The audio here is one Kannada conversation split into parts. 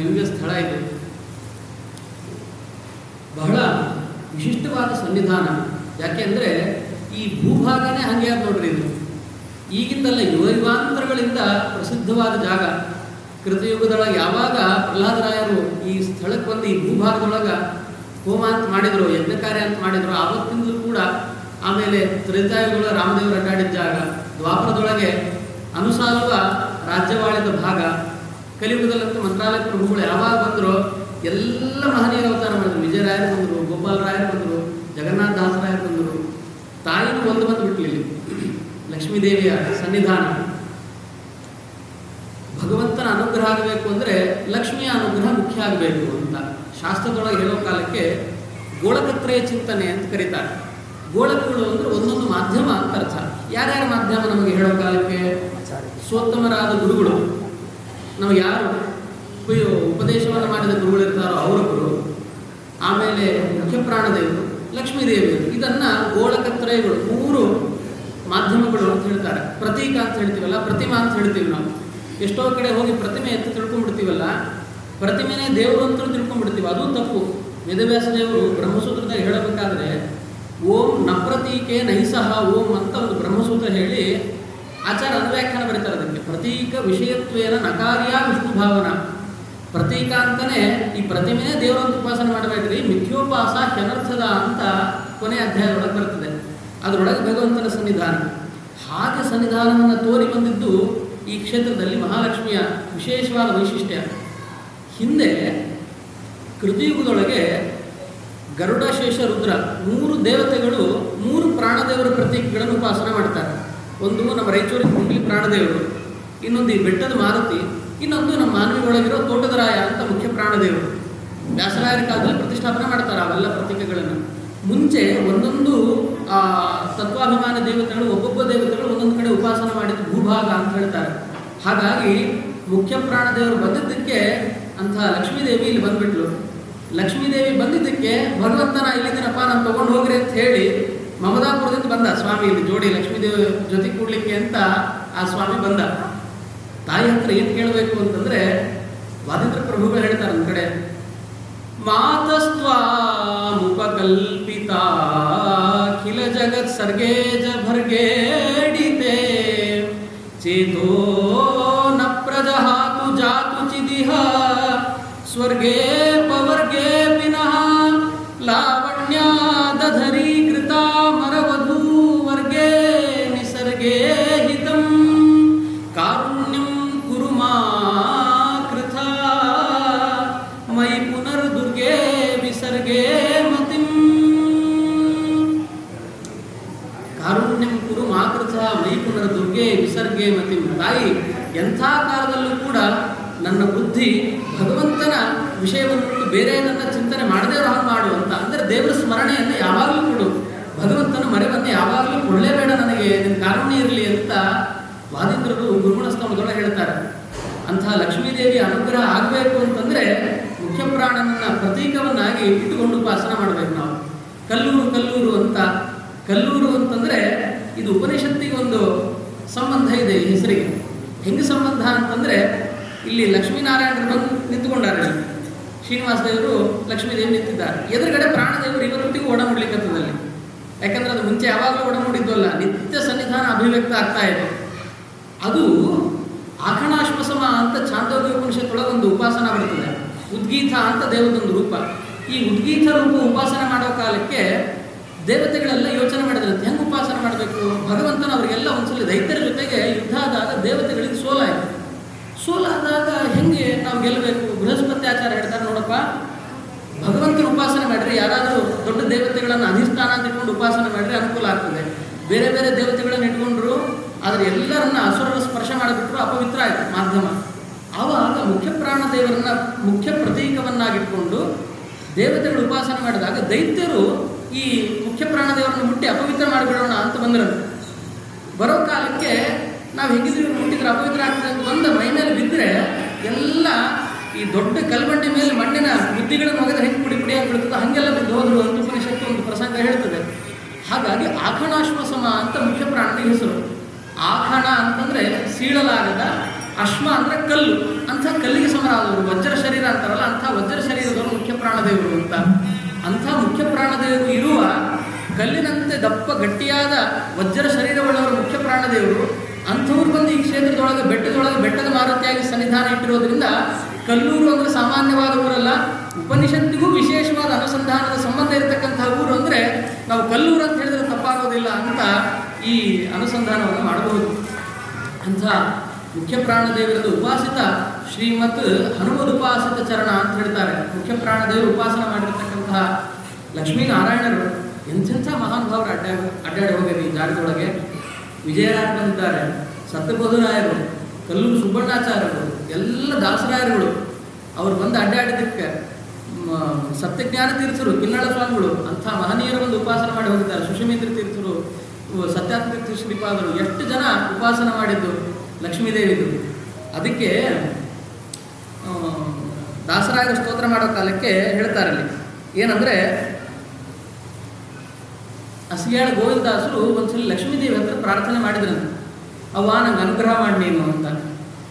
ದಿವ್ಯ ಸ್ಥಳ ಇದು. ಬಹಳ ವಿಶಿಷ್ಟವಾದ ಸನ್ನಿಧಾನ. ಯಾಕೆಂದರೆ ಈ ಭೂಭಾಗನೇ ಹಂಗೆ ಆದ್ ನೋಡ್ರಿ ಇದು. ಈಗಿಂದಲ್ಲ ಯುವ ಯುಗಾಂತರಗಳಿಂದ ಪ್ರಸಿದ್ಧವಾದ ಜಾಗ. ಕೃತಯುಗದೊಳಗೆ ಯಾವಾಗ ಪ್ರಹ್ಲಾದರಾಯರು ಈ ಸ್ಥಳಕ್ಕೆ ಬಂದು ಈ ಭೂಭಾಗದೊಳಗೆ ಹೋಮ ಅಂತ ಮಾಡಿದ್ರು ಯಜ್ಞ ಕಾರ್ಯ ಅಂತ ಮಾಡಿದರು, ಆವತ್ತಿಂದಲೂ ಕೂಡ ಆಮೇಲೆ ತ್ರೇತಾಯುಗಳ ರಾಮದೇವರು ಅಡ್ಡಾಡಿದ ಜಾಗ, ದ್ವಾಪರದೊಳಗೆ ಅನುಸಾಲುವ ರಾಜ್ಯವಾಳಿದ ಭಾಗ ಕಲಿಯುಗದಲ್ಲಂತೂ ಮಂತ್ರಾಲಯ ಪ್ರಭುಗಳು ಯಾವಾಗ ಬಂದರೂ ಎಲ್ಲ ಮಹನೀಯರ ಅವತಾರ ಮಾಡಿದ್ರು. ವಿಜಯರಾಯರು ಬಂದರು ಗೋಪಾಲರಾಯರು ಬಂದರು ಜಗನ್ನಾಥ ದಾಸರಾಯರು ಬಂದರು. ತಾಯಿನೂ ಒಂದು ಬಂದು ಬಿಟ್ಲಿಲ್ಲ ಲಕ್ಷ್ಮೀದೇವಿಯ ಸನ್ನಿಧಾನ. ಭಗವಂತನ ಅನುಗ್ರಹ ಆಗಬೇಕು ಅಂದರೆ ಲಕ್ಷ್ಮಿಯ ಅನುಗ್ರಹ ಮುಖ್ಯ ಆಗಬೇಕು ಅಂತ ಶಾಸ್ತ್ರದೊಳಗೆ ಹೇಳೋ ಕಾಲಕ್ಕೆ ಗೋಳಕತ್ರೆಯ ಚಿಂತನೆ ಅಂತ ಕರೀತಾರೆ. ಗೋಳಕಗಳು ಅಂದ್ರೆ ಒಂದೊಂದು ಮಾಧ್ಯಮ ಅಂತ ಅರ್ಥ. ಯಾರ್ಯಾರ ಮಾಧ್ಯಮ ನಮಗೆ ಹೇಳೋ ಕಾಲಕ್ಕೆ? ಸೋತ್ತಮರಾದ ಗುರುಗಳು. ನಾವು ಯಾರು? ಉಪದೇಶವನ್ನು ಮಾಡಿದ ಗುರುಗಳಿರ್ತಾರೋ ಅವರ ಗುರು. ಆಮೇಲೆ ಮುಖ್ಯ ಪ್ರಾಣದೇವರು ಲಕ್ಷ್ಮೀದೇವಿಯರು ಇದನ್ನು ಗೋಳಕತ್ರಯಗಳು ಮೂರು ಮಾಧ್ಯಮಗಳು ಅಂತ ಹೇಳ್ತಾರೆ. ಪ್ರತೀಕ ಅಂತ ಹೇಳ್ತೀವಲ್ಲ, ಪ್ರತಿಮಾ ಅಂತ ಹೇಳ್ತೀವಿ ನಾವು. ಎಷ್ಟೋ ಕಡೆ ಹೋಗಿ ಪ್ರತಿಮೆ ಎತ್ತು ತಿಳ್ಕೊಂಡ್ಬಿಡ್ತೀವಲ್ಲ, ಪ್ರತಿಮೆನೇ ದೇವರು ಅಂತ ತಿಳ್ಕೊಂಡ್ಬಿಡ್ತೀವಿ. ಅದು ತಪ್ಪು. ವೇದವ್ಯಾಸ ದೇವರು ಬ್ರಹ್ಮಸೂತ್ರದಾಗ ಹೇಳಬೇಕಾದ್ರೆ, ಓಂ ನಪ್ರತೀಕೆ ನೈಸಹ ಓಂ ಅಂತ ಒಂದು ಬ್ರಹ್ಮಸೂತ್ರ ಹೇಳಿ ಆಚಾರ ಅನುವ್ಯಾಖ್ಯಾನ ಬರೀತಾರೆ ಅದಕ್ಕೆ. ಪ್ರತೀಕ ವಿಷಯತ್ವೇನ ನಕಾರ್ಯ ವಿಷ್ಣು ಭಾವನ ಪ್ರತೀಕ ಅಂತಲೇ ಈ ಪ್ರತಿಮೆನೇ ದೇವರಂತ ಉಪಾಸನೆ ಮಾಡಬೇಕ್ರಿ ಮಿಥ್ಯೋಪಾಸ ಕ್ಷಣರ್ಥದ ಅಂತ ಕೊನೆ ಅಧ್ಯಾಯದೊಳಗೆ ಬರ್ತದೆ. ಅದರೊಳಗೆ ಭಗವಂತನ ಸನ್ನಿಧಾನ. ಹಾಗೆ ಸನ್ನಿಧಾನವನ್ನು ತೋರಿ ಬಂದಿದ್ದು ಈ ಕ್ಷೇತ್ರದಲ್ಲಿ ಮಹಾಲಕ್ಷ್ಮಿಯ ವಿಶೇಷವಾದ ವೈಶಿಷ್ಟ್ಯ. ಹಿಂದೆ ಕೃತಿಯುಗದೊಳಗೆ ಗರುಡ ಶೇಷ ರುದ್ರ, ಮೂರು ದೇವತೆಗಳು, ಮೂರು ಪ್ರಾಣದೇವರ ಪ್ರತೀಕಗಳನ್ನು ಉಪಾಸನೆ ಮಾಡ್ತಾರೆ. ಒಂದು ನಮ್ಮ ರಾಯಚೂರಿನ ಕುಂಡ್ಲಿ ಪ್ರಾಣದೇವರು, ಇನ್ನೊಂದು ಈ ಬೆಟ್ಟದ ಮಾರುತಿ, ಇನ್ನೊಂದು ನಮ್ಮ ಮಾನವಿಗೊಳಗಿರೋ ತೋಟದರಾಯ ಅಂತ ಮುಖ್ಯ ಪ್ರಾಣದೇವರು. ವ್ಯಾಸರಾಯರ ಕಾಲದಲ್ಲಿ ಪ್ರತಿಷ್ಠಾಪನೆ ಮಾಡ್ತಾರೆ ಅವೆಲ್ಲ ಪ್ರತೀಕಗಳನ್ನು. ಮುಂಚೆ ಒಂದೊಂದು ತತ್ವಾಭಿಮಾನ ದೇವತೆಗಳು, ಒಬ್ಬೊಬ್ಬ ದೇವತೆಗಳು ಒಂದೊಂದು ಕಡೆ ಉಪಾಸನೆ ಮಾಡಿದ್ದು ಭೂಭಾಗ ಅಂತ ಹೇಳ್ತಾರೆ. ಹಾಗಾಗಿ ಮುಖ್ಯ ಪ್ರಾಣದೇವರು ಬಂದಿದ್ದಕ್ಕೆ ಅಂತ ಲಕ್ಷ್ಮೀದೇವಿ ಇಲ್ಲಿ ಬಂದ್ಬಿಟ್ಲು. ಲಕ್ಷ್ಮೀದೇವಿ ಬಂದಿದ್ದಕ್ಕೆ ಭಗವಂತನ ಇಲ್ಲಿದ್ದೀನಪ್ಪ, ನಾನು ತಗೊಂಡು ಹೋಗ್ರಿ ಅಂತ ಹೇಳಿ ಮಮದಾಪುರದಿಂದ ಬಂದ ಸ್ವಾಮಿ, ಇಲ್ಲಿ ಜೋಡಿ ಲಕ್ಷ್ಮೀದೇವಿ ಜೊತೆ ಕೂಡ್ಲಿಕ್ಕೆ ಅಂತ ಆ ಸ್ವಾಮಿ ಬಂದ. ತಾಯಿ ಹತ್ರ ಏನು ಕೇಳಬೇಕು ಅಂತಂದ್ರೆ ವಾದಿತ್ರ ಪ್ರಭುಗಳು ಹೇಳ್ತಾರೆ ನಮ್ಮ ಕಡೆ, ಮಾತಸ್ತ್ವಾಮುಪಕಲ್ಪಿತಾ ಖಿಲ ಜಗತ್ ಸರ್ಗೇಜ ಭರ್ಗೇಡಿತೆ, ಚೇತೋ ನ ಪ್ರಜಹಾತು ಜಾತು ಚಿದಿಹ, ಸ್ವರ್ಗೇ ಕಾರುಣ್ಯಂ ಕುರು ಮಾತೃಥ ಮೈ ಪುನರ್ದುರ್ಗೆ ವಿಸರ್ಗೆ ಮತ್ತು ತಾಯಿ ಎಂಥ ಕಾಲದಲ್ಲೂ ಕೂಡ ನನ್ನ ಬುದ್ಧಿ ಭಗವಂತನ ವಿಷಯವನ್ನು ಬೇರೆ ನನ್ನ ಚಿಂತನೆ ಮಾಡದೇ ಇರೋ ಹಾಗೆ ಮಾಡು ಅಂತ. ಅಂದರೆ ದೇವರ ಸ್ಮರಣೆಯನ್ನು ಯಾವಾಗಲೂ ಕೊಡು. ಭಗವಂತನ ಮರೆವನ್ನು ಯಾವಾಗಲೂ ಕೊಡಲೇಬೇಡ ನನಗೆ ನಿನ್ನ ಕಾರುಣ್ಯ ಇರಲಿ ಅಂತ ವಾದಿತ್ರರು ಗುರುಗುಣ ಸ್ತಂಭದೊಳಗೆ ಹೇಳ್ತಾರೆ. ಅಂತಹ ಲಕ್ಷ್ಮೀದೇವಿ ಅನುಗ್ರಹ ಆಗಬೇಕು ಅಂತಂದರೆ ಮುಖ್ಯ ಪ್ರಾಣನನ್ನ ಪ್ರತೀಕವನ್ನಾಗಿ ಇಟ್ಟುಕೊಂಡು ಉಪಾಸನ ಮಾಡಬೇಕು ನಾವು. ಕಲ್ಲೂರು ಕಲ್ಲೂರು ಅಂತ ಕಲ್ಲೂರು ಅಂತಂದರೆ ಇದು ಉಪನಿಷತ್ತಿಗೆ ಒಂದು ಸಂಬಂಧ ಇದೆ ಈ ಹೆಸರಿಗೆ. ಹೆಂಗೆ ಸಂಬಂಧ ಅಂತಂದರೆ ಇಲ್ಲಿ ಲಕ್ಷ್ಮೀನಾರಾಯಣರು ಬಂದು ನಿಂತ್ಕೊಂಡಾರೆ. ಶ್ರೀನಿವಾಸ ದೇವರು ಲಕ್ಷ್ಮೀದೇವಿ ನಿಂತಿದ್ದಾರೆ. ಎದುರುಗಡೆ ಪ್ರಾಣದೇವರು ಇವತ್ತಿಗೂ ಒಡಮೂಡ್ಲಿಕ್ಕತ್ತದಲ್ಲಿ ಯಾಕಂದ್ರೆ ಅದು ಮುಂಚೆ ಯಾವಾಗಲೂ ಒಡಮೂಡಿದ್ವಲ್ಲ ನಿತ್ಯ ಸನ್ನಿಧಾನ ಅಭಿವ್ಯಕ್ತ ಆಗ್ತಾ ಇದೆ. ಅದು ಆಖಣಾಶ್ವಸಮ ಅಂತ ಚಾಂದೋಗ್ಯ ಉಪನಿಷತ್ತೊಳಗೆ ಒಂದು ಉಪಾಸನ ಬರ್ತದೆ. ಉದ್ಗೀತ ಅಂತ ದೇವದೊಂದು ರೂಪ. ಈ ಉದ್ಗೀತ ರೂಪ ಉಪಾಸನೆ ಮಾಡೋ ಕಾಲಕ್ಕೆ ದೇವತೆಗಳೆಲ್ಲ ಯೋಚನೆ ಮಾಡಿದ್ರಂತೆ ಹೆಂಗೆ ಉಪಾಸನೆ ಮಾಡಬೇಕು? ಭಗವಂತನ ಅವರಿಗೆಲ್ಲ ಒಂದ್ಸಲ ದೈತ್ಯರ ಜೊತೆಗೆ ಯುದ್ಧ ಆದಾಗ ದೇವತೆಗಳಿಗೆ ಸೋಲಾಯಿತು ಸೋಲಾದಾಗ ಹೆಂಗೆ ನಾವು ಗೆಲ್ಲಬೇಕು ಬೃಹಸ್ಪತಿ ಆಚಾರ ಹೇಳ್ತಾರೆ ನೋಡಪ್ಪ, ಭಗವಂತನ ಉಪಾಸನೆ ಮಾಡಿರಿ ಯಾರಾದರೂ ದೊಡ್ಡ ದೇವತೆಗಳನ್ನು ಅಧಿಷ್ಠಾನ ಅಂತ ಇಟ್ಕೊಂಡು ಉಪಾಸನೆ ಮಾಡಿದ್ರೆ ಅನುಕೂಲ ಆಗ್ತದೆ. ಬೇರೆ ಬೇರೆ ದೇವತೆಗಳನ್ನು ಇಟ್ಕೊಂಡ್ರು, ಆದರೆ ಎಲ್ಲರನ್ನ ಅಸುರರ ಸ್ಪರ್ಶ ಮಾಡಿಬಿಟ್ರು ಅಪವಿತ್ರ ಆಯಿತು ಮಾಧ್ಯಮ. ಆವಾಗ ಮುಖ್ಯ ಪ್ರಾಣ ದೇವರನ್ನ ಮುಖ್ಯ ಪ್ರತೀಕವನ್ನಾಗಿಟ್ಕೊಂಡು ದೇವತೆಗಳು ಉಪಾಸನೆ ಮಾಡಿದಾಗ ದೈತ್ಯರು ಈ ಮುಖ್ಯ ಪ್ರಾಣದೇವರನ್ನು ಮುಟ್ಟಿ ಅಪವಿತ್ರ ಮಾಡಿಬಿಡೋಣ ಅಂತ ಬಂದಿರೋದು ಬರೋ ಕಾಲಕ್ಕೆ ನಾವು ಹೆಂಗಿದ್ರು ಮುಟ್ಟಿದ್ರೆ ಅಪವಿತ್ರ ಆಗ್ತದೆ ಅಂತ ಬಂದ ಮೈ ಮೇಲೆ ಬಿದ್ದರೆ ಎಲ್ಲ ಈ ದೊಡ್ಡ ಕಲ್ಬಂಡೆ ಮೇಲೆ ಮಣ್ಣಿನ ಬುದ್ಧಿಗಳನ್ನು ಒಗೆದ್ರೆ ಹೆಂಗೆ ಪುಡಿ ಪುಡಿಯಾಗಿ ಆಗಿಬಿಡ್ತದೆ ಹಾಗೆಲ್ಲ ಬಿದ್ದು ಹೋದ್ರು ಅಂತ ಉಪನಿಷತ್ತು ಒಂದು ಪ್ರಸಂಗ ಹೇಳ್ತದೆ. ಹಾಗಾಗಿ ಆಖಣಾಶ್ವಸಮ ಅಂತ ಮುಖ್ಯ ಪ್ರಾಣದ ಹೆಸರು. ಆಖಣ ಅಂತಂದರೆ ಸೀಳಲಾಗದ ಅಶ್ಮ ಅಂದರೆ ಕಲ್ಲು. ಅಂಥ ಕಲ್ಲಿಗೆ ಸಮರಾದವರು ವಜ್ರ ಶರೀರ ಅಂತಾರಲ್ಲ, ಅಂಥ ವಜ್ರ ಶರೀರದವರು ಮುಖ್ಯ ಪ್ರಾಣದೇವರು ಅಂತ. ಅಂಥ ಮುಖ್ಯ ಪ್ರಾಣದೇವರು ಇರುವ ಕಲ್ಲಿನಂತೆ ದಪ್ಪ ಗಟ್ಟಿಯಾದ ವಜ್ರ ಶರೀರವುಳ್ಳವರು ಮುಖ್ಯ ಪ್ರಾಣದೇವರು, ಅಂಥವ್ರು ಬಂದು ಈ ಕ್ಷೇತ್ರದೊಳಗೆ ಬೆಟ್ಟದೊಳಗೆ ಬೆಟ್ಟದ ಮಾರುತಿಯಾಗಿ ಸನ್ನಿಧಾನ ಇಟ್ಟಿರೋದ್ರಿಂದ ಕಲ್ಲೂರು ಅಂದರೆ ಸಾಮಾನ್ಯವಾದ ಊರಲ್ಲ, ಉಪನಿಷತ್ತಿಗೂ ವಿಶೇಷವಾದ ಅನುಸಂಧಾನದ ಸಂಬಂಧ ಇರತಕ್ಕಂತಹ ಊರು ಅಂದರೆ ನಾವು ಕಲ್ಲೂರು ಅಂತ ಹೇಳಿದ್ರೆ ತಪ್ಪಾಗೋದಿಲ್ಲ ಅಂತ ಈ ಅನುಸಂಧಾನವನ್ನು ಮಾಡಬಹುದು. ಅಂಥ ಮುಖ್ಯ ಪ್ರಾಣದೇವರದ ಉಪಾಸಿತ ಶ್ರೀಮತ್ ಹನುಮದ್ ಉಪಾಸಿತ ಚರಣ ಅಂತ ಹೇಳ್ತಾರೆ. ಮುಖ್ಯ ಪ್ರಾಣದೇವರು ಉಪಾಸನ ಮಾಡಿರ್ತಕ್ಕಂತಹ ಲಕ್ಷ್ಮೀನಾರಾಯಣರು ಎಂಥೆಂಥ ಮಹಾನುಭಾವರು ಅಡ್ಡ ಅಡ್ಡಾಡಿ ಹೋಗಿರಿ ಈ ಜಾಗದೊಳಗೆ? ವಿಜಯರಾಯರು ಬಂದಿದ್ದಾರೆ ಸತ್ಯಬೋಧರಾಯರು ಕಲ್ಲೂರು ಸುಬ್ಬಣ್ಣಾಚಾರ್ಯರು, ಎಲ್ಲ ದಾಸರಾಯರುಗಳು. ಅವ್ರು ಬಂದು ಅಡ್ಡಾಡಿದ್ದಕ್ಕೆ ಸತ್ಯಜ್ಞಾನ ತೀರ್ಥರು, ಕಿನ್ನಳ ಸ್ವಾಮಿಗಳು, ಅಂಥ ಮಹನೀಯರು ಒಂದು ಉಪಾಸನ ಮಾಡಿ ಹೋಗಿದ್ದಾರೆ. ಸುಷಮಿತ್ರ ತೀರ್ಥರು ಸತ್ಯಾತ್ಮ ಶ್ರೀಪಾದರು ಎಷ್ಟು ಜನ ಉಪಾಸನ ಮಾಡಿದ್ದು ಲಕ್ಷ್ಮೀದೇವಿದು? ಅದಕ್ಕೆ ದಾಸರಾಯರು ದಾಸರಾಯ ಸ್ತೋತ್ರ ಮಾಡೋ ಕಾಲಕ್ಕೆ ಹೇಳ್ತಾರೆ ಅಲ್ಲಿ ಏನಂದ್ರೆ ಅಸಿಯಾಳ ಗೋವಿಂದಾಸರು ಒಂದ್ಸಲ ಲಕ್ಷ್ಮೀದೇವಿ ಹತ್ರ ಪ್ರಾರ್ಥನೆ ಮಾಡಿದ್ರಂತೆ ಅವ್ವ, ನಂಗೆ ಅನುಗ್ರಹ ಮಾಡಿ ನೀನು ಅಂತ.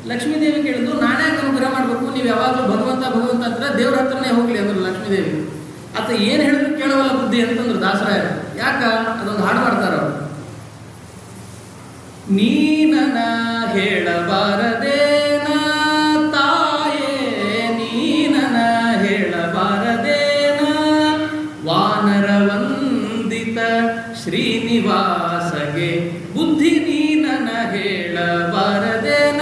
ಲಕ್ಷ್ಮೀದೇವಿ ಕೇಳಿದ್ರು, ನಾನೇ ಅನುಗ್ರಹ ಮಾಡಬೇಕು? ನೀವು ಯಾವಾಗಲೂ ಭಗವಂತ ಭಗವಂತ ಹತ್ರ ದೇವ್ರ ಹತ್ರನೇ ಹೋಗ್ಲಿ ಅಂದರು ಲಕ್ಷ್ಮೀದೇವಿ. ಆತ ಏನು ಹೇಳಿದ್ರು ಕೇಳೋವಲ್ಲ ಬುದ್ಧಿ ಅಂತಂದ್ರು ದಾಸರಾಯರು. ಯಾಕ? ಅದೊಂದು ಹಾಡು ಮಾಡ್ತಾರ ಅವರು ನೀನನ ಹೇಳಬಾರದೇನ?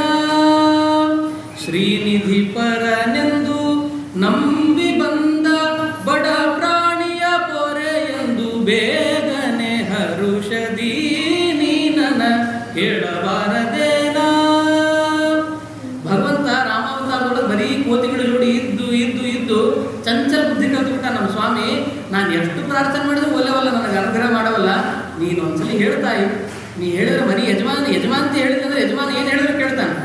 ಶ್ರೀನಿಧಿ ಪರನೆಂದು ನಂಬಿ ಬಂದ ಬಡ ಪ್ರಾಣಿಯ ಪೊರೆ ಎಂದು ಬೇಗನೆ ಹರುಷದಿ ನೀನನ ಹೇಳಬಾರದೇನ? ಭಗವಂತ ರಾಮಾವತಾರದೊಳಗೆ ಬರೀ ಕೋತಿಗಳ ಜೋಡಿ ಇದ್ದು ಇದ್ದು ಇದ್ದು ಚಂಚಲ ಬುದ್ಧಿ ಕಲ್ತ್ಬಿಟ್ಟ ನಮ್ಮ ಸ್ವಾಮಿ, ನಾನು ಎಷ್ಟು ಪ್ರಾರ್ಥನೆ ಮಾಡಿದ್ರು ಒಲ್ಲೆವಲ್ಲ ನನಗೆ ಅನುಗ್ರಹ ಮಾಡವಲ್ಲ, ನೀನು ಒಂದ್ಸಲಿ ಹೇಳ್ತಾಯಿ ನೀ ಹೇಳಿದ್ರೆ ಬರೀ ಯಜಮಾನ ಅಂತ ಹೇಳಿದ್ರೆ ಯಜಮಾನ ಏನು ಹೇಳಿದ್ರು ಕೇಳ್ತಾನೆ.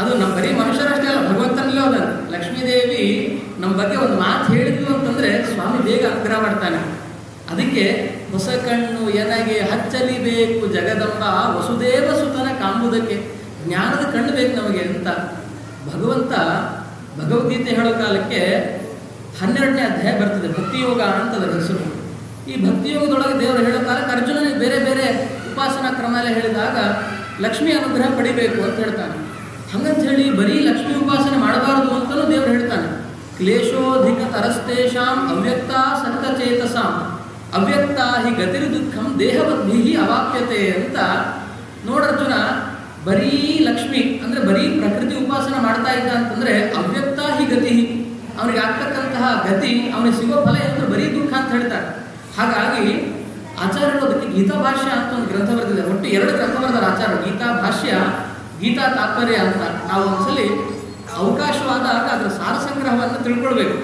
ಅದು ನಮ್ಮ ಬರೀ ಮನುಷ್ಯರಷ್ಟೇ ಅಲ್ಲ, ಭಗವಂತನಲ್ಲೇ ಅದ ಲಕ್ಷ್ಮೀದೇವಿ ನಮ್ಮ ಬಗ್ಗೆ ಒಂದು ಮಾತು ಹೇಳಿದ್ಲು ಅಂತಂದ್ರೆ ಸ್ವಾಮಿ ಬೇಗ ಅನುಗ್ರಹ ಮಾಡ್ತಾನೆ. ಅದಕ್ಕೆ ಹೊಸ ಕಣ್ಣು ಎನಗೆ ಹಚ್ಚಲಿಬೇಕು ಜಗದಂಬ ವಸುದೇವ ಸುತನ ಕಾಂಬುದಕ್ಕೆ. ಜ್ಞಾನದ ಕಣ್ಣು ಬೇಕು ನಮಗೆ ಅಂತ ಭಗವಂತ ಭಗವದ್ಗೀತೆ ಹೇಳೋ ಕಾಲಕ್ಕೆ ಹನ್ನೆರಡನೇ ಅಧ್ಯಾಯ ಬರ್ತದೆ, ಭಕ್ತಿಯೋಗ ಅಂತ ಅದರ ಹೆಸರು. ಈ ಭಕ್ತಿಯೋಗದೊಳಗೆ ದೇವರು ಹೇಳೋ ಕಾಲಕ್ಕೆ ಅರ್ಜುನನಿಗೆ ಬೇರೆ ಬೇರೆ ಉಪಾಸನಾ ಕ್ರಮ ಎಲ್ಲ ಹೇಳಿದಾಗ ಲಕ್ಷ್ಮಿ ಅನುಗ್ರಹ ಪಡಿಬೇಕು ಅಂತ ಹೇಳ್ತಾನೆ. ಹಂಗಂತ ಹೇಳಿ ಬರೀ ಲಕ್ಷ್ಮಿ ಉಪಾಸನೆ ಮಾಡಬಾರದು ಅಂತಲೂ ದೇವರು ಹೇಳ್ತಾನೆ. ಕ್ಲೇಶೋಧಿಕ ತರಸ್ತೇಷಾಂ ಅವ್ಯಕ್ತ ಸಂತಚೇತಸಾಂ ಅವ್ಯಕ್ತ ಹಿ ಗತಿರ್ ದುಃಖಂ ದೇಹಬದ್ಧಿ ಅವಾಪ್ಯತೆ ಅಂತ ನೋಡರ್ಜುನ ಬರೀ ಲಕ್ಷ್ಮಿ ಅಂದ್ರೆ ಬರೀ ಪ್ರಕೃತಿ ಉಪಾಸನೆ ಮಾಡ್ತಾ ಇದ್ದ ಅಂತಂದ್ರೆ ಅವ್ಯಕ್ತ ಹಿ ಗತಿ ಅವನಿಗೆ ಆಗ್ತಕ್ಕಂತಹ ಗತಿ, ಅವನಿಗೆ ಸಿಗೋ ಫಲ ಅಂದ್ರೆ ಬರೀ ದುಃಖ ಅಂತ ಹೇಳ್ತಾರೆ ಹಾಗಾಗಿ ಆಚಾರ್ಯರು ಅದಕ್ಕೆ ಗೀತಾ ಭಾಷ್ಯ ಅಂತ ಒಂದು ಗ್ರಂಥ ಬರೆದಿದ್ದಾರೆ. ಒಟ್ಟು ಎರಡು ಗ್ರಂಥ ಬರೆದಾರೆ ಆಚಾರ್ಯರು, ಗೀತಾ ಭಾಷ್ಯ, ಗೀತಾ ತಾತ್ಪರ್ಯ ಅಂತ. ನಾವು ಒಂದ್ಸಲಿ ಅವಕಾಶವಾದಾಗ ಅದರ ಸಾರ ಸಂಗ್ರಹವನ್ನು ತಿಳ್ಕೊಳ್ಬೇಕು.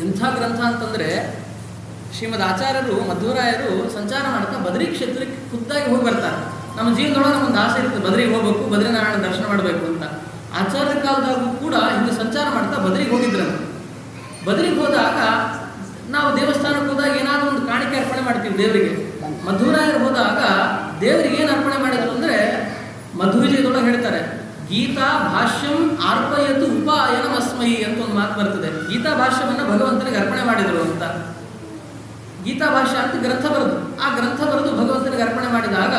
ಎಂಥ ಗ್ರಂಥ ಅಂತಂದ್ರೆ ಶ್ರೀಮದ್ ಆಚಾರ್ಯರು, ಮಧುರಾಯರು ಸಂಚಾರ ಮಾಡ್ತಾ ಬದ್ರಿ ಕ್ಷೇತ್ರಕ್ಕೆ ಖುದ್ದಾಗಿ ಹೋಗಿ ಬರ್ತಾರೆ. ನಮ್ಮ ಜೀವನದೊಳಗೆ ಒಂದು ಆಸೆ ಇರ್ತದೆ ಬದ್ರಿಗೆ ಹೋಗ್ಬೇಕು, ಬದ್ರಿನಾರಾಯಣ ದರ್ಶನ ಮಾಡಬೇಕು ಅಂತ. ಆಚಾರ್ಯ ಕಾಲದಾಗೂ ಕೂಡ ಹಿಂದೆ ಸಂಚಾರ ಮಾಡ್ತಾ ಬದ್ರಿಗೆ ಹೋಗಿದ್ರಂತೆ ಬದ್ರಿಗೆ ಹೋದಾಗ ನಾವು ದೇವಸ್ಥಾನಕ್ಕೆ ಹೋದಾಗ ಏನಾದರೂ ಒಂದು ಕಾಣಿಕೆ ಅರ್ಪಣೆ ಮಾಡ್ತೀವಿ ದೇವರಿಗೆ. ಮಧುರಾಯರು ಹೋದಾಗ ದೇವರಿಗೆ ಏನು ಅರ್ಪಣೆ ಮಾಡಿದ್ರು ಅಂದ್ರೆ ಮಧ್ವವಿಜಯದೊಳಗೆ ಹೇಳ್ತಾರೆ, ಗೀತಾ ಭಾಷ್ಯಂ ಆರ್ಪಯತು ಉಪಾಯನಮಸ್ಮಯಿ ಅಂತ ಒಂದು ಮಾತು ಬರ್ತದೆ. ಗೀತಾ ಭಾಷ್ಯವನ್ನು ಭಗವಂತನಿಗೆ ಅರ್ಪಣೆ ಮಾಡಿದರು ಅಂತ. ಗೀತಾ ಭಾಷ್ಯ ಅಂತ ಗ್ರಂಥ ಬರೆದು, ಆ ಗ್ರಂಥ ಬರೆದು ಭಗವಂತನಿಗೆ ಅರ್ಪಣೆ ಮಾಡಿದಾಗ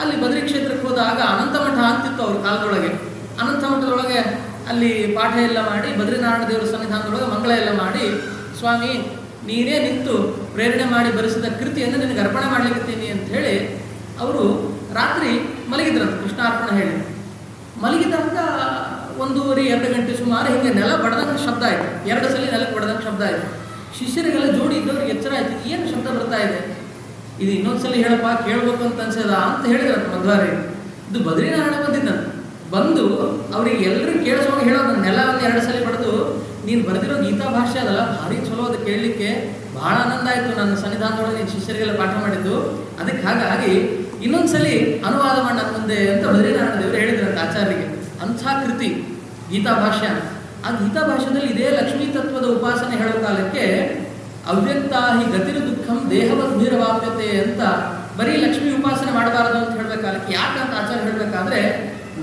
ಅಲ್ಲಿ ಬದ್ರಿ ಕ್ಷೇತ್ರಕ್ಕೆ ಹೋದಾಗ ಅನಂತ ಮಠ ಅಂತಿತ್ತು ಅವ್ರ ಕಾಲದೊಳಗೆ. ಅನಂತ ಮಠದೊಳಗೆ ಅಲ್ಲಿ ಪಾಠ ಎಲ್ಲ ಮಾಡಿ, ಬದ್ರಿನಾರಾಯಣ ದೇವರ ಸನ್ನಿಧಾನದೊಳಗೆ ಮಂಗಳ ಎಲ್ಲ ಮಾಡಿ, ಸ್ವಾಮಿ ನೀನೇ ನಿಂತು ಪ್ರೇರಣೆ ಮಾಡಿ ಬರೆಸಿದ ಕೃತಿಯನ್ನು ನಿನಗೆ ಅರ್ಪಣೆ ಮಾಡ್ಲಿಕ್ಕತ್ತೀನಿ ಅಂತ ಹೇಳಿ ಅವರು ರಾತ್ರಿ ಮಲಗಿದ್ರಂತ ಕೃಷ್ಣಾರ್ಪಣೆ ಹೇಳಿ ಮಲಗಿದಾಗ ಒಂದೂವರೆ, ಎರಡು ಗಂಟೆ ಸುಮಾರು ಹಿಂಗೆ ನೆಲ ಬಡ್ದಂಗೆ ಶಬ್ದ ಆಯ್ತು. ಎರಡು ಸಲ ನೆಲಕ್ಕೆ ಬಡ್ದಂಗೆ ಶಬ್ದ ಆಯ್ತು. ಶಿಷ್ಯರಿಗೆಲ್ಲ ಜೋಡಿ ಇದ್ದವ್ರಿಗೆ ಎಚ್ಚರ ಆಯ್ತು. ಏನು ಶಬ್ದ ಬರ್ತಾ ಇದೆ? ಇದು ಇನ್ನೊಂದು ಸಲ ಹೇಳಪ್ಪ, ಕೇಳಬೇಕು ಅಂತ ಅನ್ಸದ ಅಂತ ಹೇಳಿದ್ರಂತ ಮಧ್ವಾರಿ. ಇದು ಬದ್ರಿನಾರಾಯಣ ಬಂದಿದ್ದಂತ ಬಂದು ಅವ್ರಿಗೆ ಎಲ್ಲರೂ ಕೇಳಿಸೋಣ ಹೇಳೋದು ನೆಲವನ್ನು ಎರಡು ಸಲ ಬಡ್ದು ನೀನು ಬರೆದಿರೋ ಗೀತಾ ಭಾಷೆ ಅದಲ್ಲ ಭಾರಿ ಚಲೋ ಅದು ಕೇಳಲಿಕ್ಕೆ ಬಹಳ ಆನಂದ ಆಯಿತು. ನನ್ನ ಸನ್ನಿಧಾನದೊಳಗೆ ನೀನು ಶಿಷ್ಯರಿಗೆಲ್ಲ ಪಾಠ ಮಾಡಿದ್ದು. ಅದಕ್ಕೆ ಹಾಗಾಗಿ ಇನ್ನೊಂದ್ಸಲಿ ಅನುವಾದ ಮಾಡಿ ನನ್ನ ಮುಂದೆ ಅಂತ ಬದ್ರಿನಾರಾಯಣ ದೇವರು ಆಚಾರ್ಯರಿಗೆ. ಅಂಥ ಕೃತಿ, ಗೀತಾ ಭಾಷ್ಯ. ಆ ಗೀತಾ ಭಾಷ್ಯದಲ್ಲಿ ಇದೇ ಲಕ್ಷ್ಮೀ ತತ್ವದ ಉಪಾಸನೆ ಹೇಳೋ ಕಾಲಕ್ಕೆ ಅವ್ಯಕ್ತ ಹಿ ಗತಿರ ದುಃಖಂ ದೇಹವದ್ಭೀರವಾಪ್ಯತೆ ಅಂತ ಬರೀ ಲಕ್ಷ್ಮೀ ಉಪಾಸನೆ ಮಾಡಬಾರದು ಅಂತ ಹೇಳ್ಬೇಕಾಲಕ್ಕೆ ಯಾಕಂತ ಆಚಾರ್ಯ ಹೇಳಬೇಕಾದ್ರೆ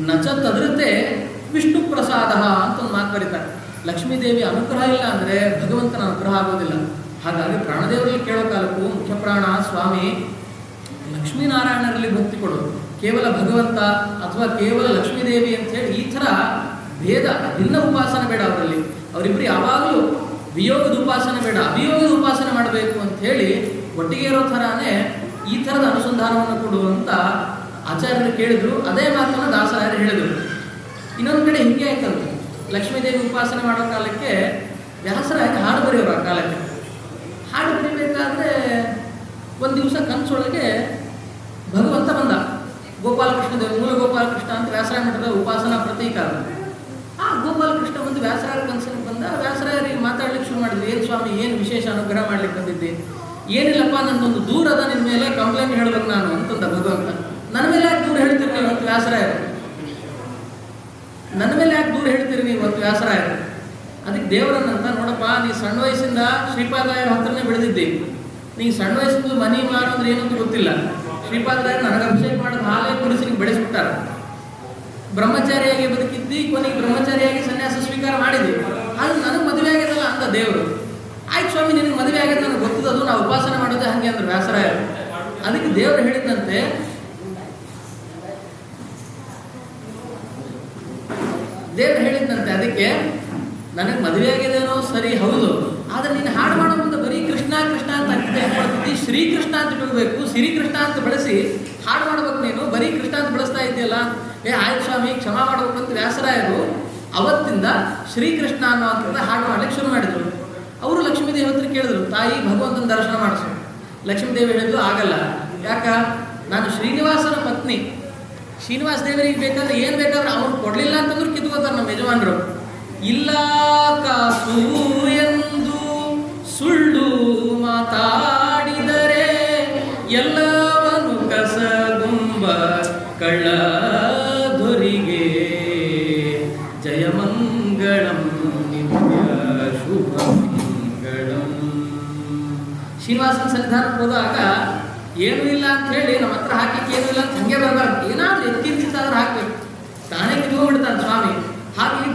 ನಚ ತದೃತೆ ವಿಷ್ಣು ಪ್ರಸಾದ ಅಂತ ಒಂದು ಮಾತು ಬರೀತಾರೆ. ಲಕ್ಷ್ಮೀದೇವಿ ಅನುಗ್ರಹ ಇಲ್ಲ ಅಂದರೆ ಭಗವಂತನ ಅನುಗ್ರಹ ಆಗೋದಿಲ್ಲ. ಹಾಗಾಗಿ ಪ್ರಾಣದೇವರಲ್ಲಿ ಕೇಳೋ ಕಾಲಕ್ಕೂ ಮುಖ್ಯ ಪ್ರಾಣ ಸ್ವಾಮಿ ಲಕ್ಷ್ಮೀನಾರಾಯಣರಲ್ಲಿ ಭಕ್ತಿ ಕೊಡೋದು ಕೇವಲ ಭಗವಂತ ಅಥವಾ ಕೇವಲ ಲಕ್ಷ್ಮೀದೇವಿ ಅಂತ ಹೇಳಿ ಈ ಥರ ಭೇದ ಭಿನ್ನ ಉಪಾಸನೆ ಬೇಡ ಅವರಲ್ಲಿ. ಅವರಿಬ್ಬರು ಯಾವಾಗಲೂ ವಿಯೋಗದ ಉಪಾಸನೆ ಬೇಡ ಅವಿಯೋಗದ ಉಪಾಸನೆ ಮಾಡಬೇಕು ಅಂತ ಹೇಳಿ ಒಟ್ಟಿಗೆ ಇರೋ ಥರನೇ ಈ ಥರದ ಅನುಸಂಧಾನವನ್ನು ಕೊಡುವಂತ ಆಚಾರ್ಯರು ಕೇಳಿದ್ರು. ಅದೇ ಮಾತನ್ನು ದಾಸರಾಯರು ಹೇಳಿದರು. ಇನ್ನೊಂದು ಕಡೆ ಹಿಂಗೆ ಆಯ್ತಂತೆ. ಲಕ್ಷ್ಮೀದೇವಿ ಉಪಾಸನೆ ಮಾಡೋ ಕಾಲಕ್ಕೆ ವ್ಯಾಸರಾಗಿ ಹಾಡು ಬರೆಯೋರು ಆ ಕಾಲಕ್ಕೆ? ಹಾಡು ಬರೀಬೇಕಾದ್ರೆ ಒಂದು ದಿವಸ ಕನಸೊಳಗೆ ಭಗವಂತ ಬಂದ. ಗೋಪಾಲಕೃಷ್ಣ ದೇವ, ಮೂಲ ಗೋಪಾಲಕೃಷ್ಣ ಅಂತ ವ್ಯಾಸರಾಯ ಮಠದ ಉಪಾಸನಾ ಪ್ರತೀಕ. ಆ ಗೋಪಾಲಕೃಷ್ಣ ಒಂದು ವ್ಯಾಸರಾಯರ ಕನಸಿನ ಬಂದ ವ್ಯಾಸರಾಯರಿಗೆ ಮಾತಾಡ್ಲಿಕ್ಕೆ ಶುರು ಮಾಡಿದ್ವಿ ಏನು ಸ್ವಾಮಿ, ಏನು ವಿಶೇಷ ಅನುಗ್ರಹ ಮಾಡ್ಲಿಕ್ಕೆ ಬಂದಿದ್ದೆ? ಏನಿಲ್ಲಪ್ಪ ನನ್ನೊಂದು ದೂರದ ನಿನ್ನ ಮೇಲೆ ಕಂಪ್ಲೇಂಟ್ ಹೇಳ್ಬೇಕು ನಾನು ಅಂತಂದ ಭಗವಂತ. ನನ್ನ ಮೇಲೆ ದೂರ ಹೇಳ್ತಿರ್ಲಿಲ್ಲ ಅಂತ ವ್ಯಾಸರಾಯರು? ನನ್ನ ಮೇಲೆ ಯಾಕೆ ದೂರ ಹೇಳ್ತೀರಿ ನೀವು ಅಂತ ವ್ಯಾಸರಾಯರು? ಅದಕ್ಕೆ ದೇವರನ್ನಂತ ನೋಡಪ್ಪ, ನೀ ಸಣ್ಣ ವಯಸ್ಸಿಂದ ಶ್ರೀಪಾದರಾಯರ ಹತ್ರನೇ ಬೆಳೆದಿದ್ದೆ. ನೀ ಸಣ್ಣ ವಯಸ್ಸಿಂದ ಮನಿ ಮಾರು ಅಂದ್ರೆ ಏನಂತ ಗೊತ್ತಿಲ್ಲ. ಶ್ರೀಪಾದರಾಯರು ನನಗೆ ಅಭಿಷೇಕ ಮಾಡಿದ ಹಾಲೇ ಕುಡಿಸಿ ನಿಂಗೆ ಬೆಳೆಸ್ಬಿಟ್ಟಾರ. ಬ್ರಹ್ಮಚಾರಿಯಾಗಿ ಬದುಕಿದ್ದಿ, ಕೊನೆಗೆ ಬ್ರಹ್ಮಚಾರಿಯಾಗಿ ಸನ್ಯಾಸ ಸ್ವೀಕಾರ ಮಾಡಿದ್ವಿ ಅದು ನನಗೆ ಮದುವೆ ಆಗ್ಯದಲ್ಲ ಅಂತ ದೇವರು. ಆಯ್ತು ಸ್ವಾಮಿ, ನಿನಗೆ ಮದುವೆ ಆಗ್ಯದ ನನಗೆ ಗೊತ್ತದದು ನಾವು ಉಪಾಸನೆ ಮಾಡೋದೇ ಹಂಗೆ ಅಂದ್ರೆ ವ್ಯಾಸರಾಯರು. ಅದಕ್ಕೆ ದೇವರು ಹೇಳಿದಂತೆ ದೇವ್ರು ಹೇಳಿದ್ನಂತೆ ಅದಕ್ಕೆ ನನಗೆ ಮದುವೆ ಆಗಿದೆನೋ ಸರಿ ಹೌದು. ಆದ್ರೆ ನೀನು ಹಾಡು ಮಾಡೋ ಮುಂದೆ ಬರೀ ಕೃಷ್ಣ ಕೃಷ್ಣ ಅಂತ ಮಾಡ್ತಿದ್ದಿ ಶ್ರೀಕೃಷ್ಣ ಅಂತ ಬಿಡಬೇಕು. ಶ್ರೀಕೃಷ್ಣ ಅಂತ ಬಳಸಿ ಹಾಡು ಮಾಡ್ಬೇಕು ನೀನು. ಬರೀ ಕೃಷ್ಣ ಅಂತ ಬಳಸ್ತಾ ಇದೆಯಲ್ಲ ಏ, ಆಯ್ತು ಸ್ವಾಮಿ, ಕ್ಷಮಾ ಮಾಡ್ಬೇಕು ಅಂತ ವ್ಯಾಸರಾಯರು ಅವತ್ತಿಂದ ಶ್ರೀಕೃಷ್ಣ ಅನ್ನೋ ಹಾಡು ಮಾಡ್ಲಿಕ್ಕೆ ಶುರು ಮಾಡಿದ್ರು. ಅವರು ಲಕ್ಷ್ಮೀದೇವಿ ಹತ್ರ ಕೇಳಿದ್ರು, ತಾಯಿ, ಭಗವಂತನ ದರ್ಶನ ಮಾಡಿಸು. ಲಕ್ಷ್ಮೀದೇವಿ ಹೇಳಿದ್ರು, ಆಗಲ್ಲ. ಯಾಕ? ನಾನು ಶ್ರೀನಿವಾಸನ ಪತ್ನಿ. ಶ್ರೀನಿವಾಸ ದೇವರಿಗೆ ಬೇಕಾದ್ರೆ ಏನು ಬೇಕಾದ್ರೆ ಅವ್ರು ಕೊಡಲಿಲ್ಲ ಅಂತಂದ್ರೆ ಕಿತ್ಕೋತಾರೆ ನಮ್ಮ ಯಜಮಾನರು. ಇಲ್ಲ ಕಾಸು ಎಂದು ಸುಳ್ಳು ಮಾತಾಡಿದರೆ ಎಲ್ಲವನು ಕಸಗುಂಬ ಕಳ್ಳದೊರಿಗೆ ಜಯಮಂಗಳಂ ನಿತ್ಯ ಶುಭ ಮಂಗಳಂ ಶ್ರೀನಿವಾಸನ ಸನ್ನಿಧಾನಕ್ಕೆ ಹೋದಾಗ ಏನೂ ಇಲ್ಲ ಅಂತ ಹೇಳಿ ನಮ್ಮ ಹತ್ರ ಹಾಕಿ ಏನೂ ಇಲ್ಲ ಅಂತ ಹಂಗೆ ಬರಬಾರ್ದು. ಏನಾದ್ರೂ ಎತ್ತಿಂಚಿತಾದ್ರೂ ಹಾಕ್ಬೇಕು. ತಾನೇ ಕಿತ್ಕೊಂಡ್ಬಿಡ್ತಾನೆ ಸ್ವಾಮಿ.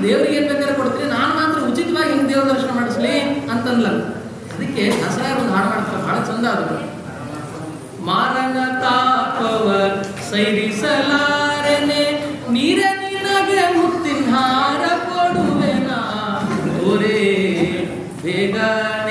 ದೇವರಿಗೆ ಬೇಕಾದ್ರೆ ಕೊಡ್ತೀನಿ. ನಾನು ಮಾತ್ರ ಉಚಿತವಾಗಿ ಹಿಂಗೆ ದೇವ್ರ ದರ್ಶನ ಮಾಡಿಸ್ಲಿ ಅಂತನ್ಲ ಅದಕ್ಕೆ ದಸರಾ ಒಂದು ಹಾಡು ಮಾಡ್ತಾರೆ. ಬಹಳ ಚಂದ ಅದು. ಮಾರನ ತಾಪವ ಸೈರಿಸಲಾರನೆ ನೀರ ನಿನಗೆ ಮುತ್ತಿನ ಹಾರ ಕೊಡುವೆನಾ? ಓರೇ ಬೇಗನೆ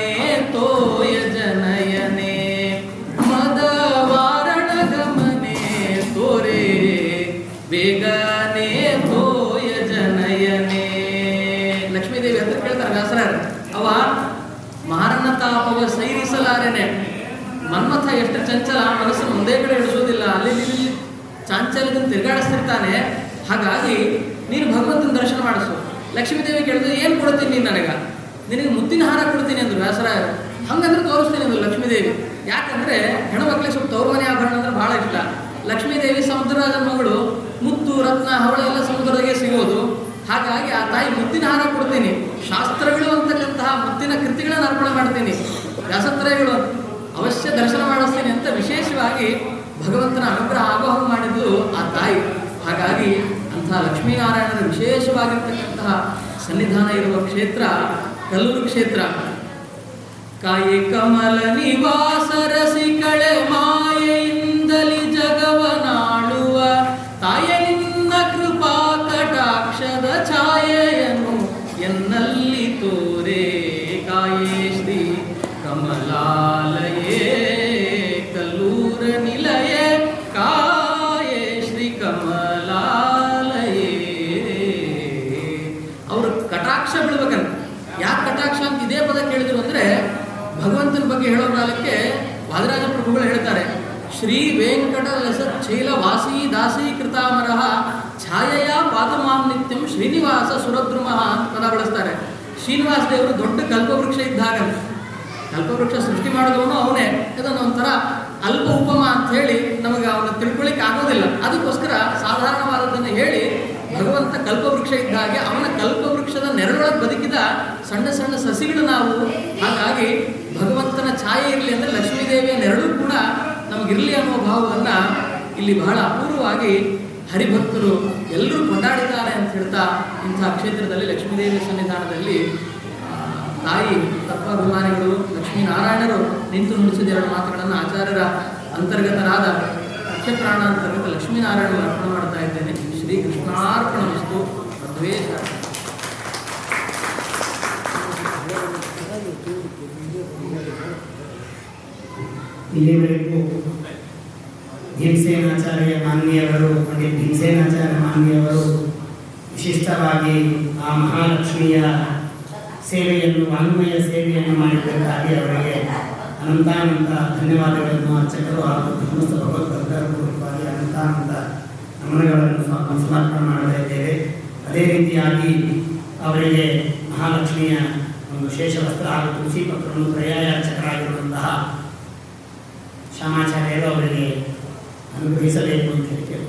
ಚಾಂಚಲ್ಯದಿಂದ ತಿರುಗಾಡಿಸ್ತಿರ್ತಾನೆ, ಹಾಗಾಗಿ ನೀನು ಭಗವಂತನ ದರ್ಶನ ಮಾಡಿಸು. ಲಕ್ಷ್ಮೀದೇವಿ ಕೇಳಿದ್ರು, ಏನು ಕೊಡ್ತೀನಿ ನೀನು ನನಗೆ? ನಿನಗೆ ಮುತ್ತಿನ ಹಾರ ಕೊಡ್ತೀನಿ ಅಂದರು ವ್ಯಾಸರಾಯರು. ಹಂಗಂದ್ರೆ ತೋರಿಸ್ತೀನಿ ಅಂದರು ಲಕ್ಷ್ಮೀದೇವಿ. ಯಾಕಂದರೆ ಹೆಣ್ಮಕ್ಳಿಗೆ ಸ್ವಲ್ಪ ತವ್ರ ಮನೆ ಆಭರಣ ಅಂದ್ರೆ ಭಾಳ ಇಷ್ಟ. ಲಕ್ಷ್ಮೀದೇವಿ ಸಮುದ್ರರಾಜನ ಮಗಳು, ಮುತ್ತು, ರತ್ನ, ಹವಳ ಎಲ್ಲ ಸಮುದ್ರದಾಗೆ ಸಿಗೋದು. ಹಾಗಾಗಿ ಆ ತಾಯಿ ಮುತ್ತಿನ ಹಾರ ಕೊಡ್ತೀನಿ. ಶಾಸ್ತ್ರಗಳು ಅಂತಕ್ಕಂತಹ ಮುತ್ತಿನ ಕೃತಿಗಳನ್ನು ಅರ್ಪಣೆ ಮಾಡ್ತೀನಿ. ವ್ಯಾಸತ್ರಯಗಳು ಅವಶ್ಯ ದರ್ಶನ ಮಾಡಿಸ್ತೀನಿ ಅಂತ ವಿಶೇಷವಾಗಿ ಭಗವಂತನ ಅನುಗ್ರಹ ಆಗೋಹ ಮಾಡಿದ್ದು ಆ ತಾಯಿ. ಹಾಗಾಗಿ ಅಂತಹ ಲಕ್ಷ್ಮೀನಾರಾಯಣನ ವಿಶೇಷವಾಗಿರ್ತಕ್ಕಂತಹ ಸನ್ನಿಧಾನ ಇರುವ ಕ್ಷೇತ್ರ ಕಲ್ಲೂರು ಕ್ಷೇತ್ರ. ಕಾಯಿ ಕಮಲ ನಿವಾಸ ರಸಿಕಳೆ ಮಾಯೆಯಿಂದಲಿ ಬಗ್ಗೆ ಹೇಳೋ ಕಾಲಕ್ಕೆ ವಾದರಾಜ ಪ್ರಭುಗಳು ಹೇಳ್ತಾರೆ, ಶ್ರೀ ವೆಂಕಟ ಲಸ ಶೈಲ ವಾಸಿ ದಾಸಿ ಕೃತಾಮರಹ ಛಾಯೆಯ ಪಾದಮಾಂ ನಿತ್ಯಂ ಶ್ರೀನಿವಾಸ ಸುರದ್ರುಮಃ ಅಂತ ಪದ ಬಳಸ್ತಾರೆ. ಶ್ರೀನಿವಾಸ ದೇವರು ದೊಡ್ಡ ಕಲ್ಪವೃಕ್ಷ ಇದ್ದಾಗ ಕಲ್ಪವೃಕ್ಷ ಸೃಷ್ಟಿ ಮಾಡಿದವನು ಅವನೇ. ಇದನ್ನು ಒಂಥರ ಅಲ್ಪ ಉಪಮ ಅಂತ ಹೇಳಿ ನಮಗೆ ಅವನ ತಿಳ್ಕೊಳ್ಳಿಕ್ಕೆ ಆಗೋದಿಲ್ಲ. ಅದಕ್ಕೋಸ್ಕರ ಸಾಧಾರಣವಾದದ್ದನ್ನು ಹೇಳಿ, ಭಗವಂತ ಕಲ್ಪವೃಕ್ಷ ಇದ್ದಾಗೆ ಅವನ ಕಲ್ಪವೃಕ್ಷದ ನೆರಳೊಳಗೆ ಬದುಕಿದ ಸಣ್ಣ ಸಣ್ಣ ಸಸಿಗಳು ನಾವು. ಹಾಗಾಗಿ ಭಗವಂತನ ಛಾಯೆ ಇರಲಿ ಅಂದರೆ ನೆರಳು ಕೂಡ ನಮಗಿರಲಿ ಅನ್ನೋ ಭಾವವನ್ನು ಇಲ್ಲಿ ಬಹಳ ಅಪೂರ್ವವಾಗಿ ಹರಿಭಕ್ತರು ಎಲ್ಲರೂ ಕೊಂಡಾಡಿದ್ದಾರೆ ಅಂತ ಹೇಳ್ತಾ ಇಂಥ ಕ್ಷೇತ್ರದಲ್ಲಿ ಲಕ್ಷ್ಮೀದೇವಿ ಸನ್ನಿಧಾನದಲ್ಲಿ ತಾಯಿ ತತ್ವಾಭಿಮಾನಿಗಳು, ಲಕ್ಷ್ಮೀನಾರಾಯಣರು ನಿಂತು ನುಡಿಸಿದ ಎರಡು ಮಾತುಗಳನ್ನು ಆಚಾರ್ಯರ ಅಂತರ್ಗತರಾದ ಮುಖ್ಯಪ್ರಾಣ ಅಂತರ್ಗತ ಲಕ್ಷ್ಮೀನಾರಾಯಣರು ಅರ್ಪಣೆ ಮಾಡ್ತಾ ಇದ್ದೇನೆ. ಶ್ರೀ ಕೃಷ್ಣಾರ್ಪಣ ವಸ್ತು ಮಧ್ವೇ ಇಲ್ಲಿವರೆಗೂ ಭೀಮಸೇನಾಚಾರ್ಯ ಮಾನ್ಯವರು ಪಂಡಿತ್ ಭೀಮಸೇನಾಚಾರ್ಯ ಮಾನ್ಯವರು ವಿಶಿಷ್ಟವಾಗಿ ಆ ಮಹಾಲಕ್ಷ್ಮಿಯ ಸೇವೆಯನ್ನು, ವಾಂಗ್ಮಯ ಸೇವೆಯನ್ನು ಮಾಡಿದ್ದಕ್ಕಾಗಿ ಅವರಿಗೆ ಅನಂತಾನಂತ ಧನ್ಯವಾದಗಳನ್ನು ಅರ್ಚಕರು ಹಾಗೂ ಧರ್ಮಸ್ಥ ಭಗವದ್ಭಕ್ತರ ಪೂರ್ವಕವಾಗಿ ಅನಂತಾನಂತ ನಮನಗಳನ್ನು ಸಮರ್ಪಣೆ ಮಾಡ್ತಾ ಇದ್ದೇವೆ. ಅದೇ ರೀತಿಯಾಗಿ ಅವರಿಗೆ ಮಹಾಲಕ್ಷ್ಮಿಯ ಒಂದು ವಿಶೇಷ ವಸ್ತ್ರ ಹಾಗೂ ತುಳಸಿ ಪತ್ರವನ್ನು ಪರ್ಯಾಯ ಅರ್ಚಕರಾಗಿರುವಂತಹ ಶ್ಯಾಮಾಚಾರ್ಯರು ಅವರಿಗೆ ಅನುಗ್ರಹಿಸಬೇಕು ಅಂತ ಹೇಳಿ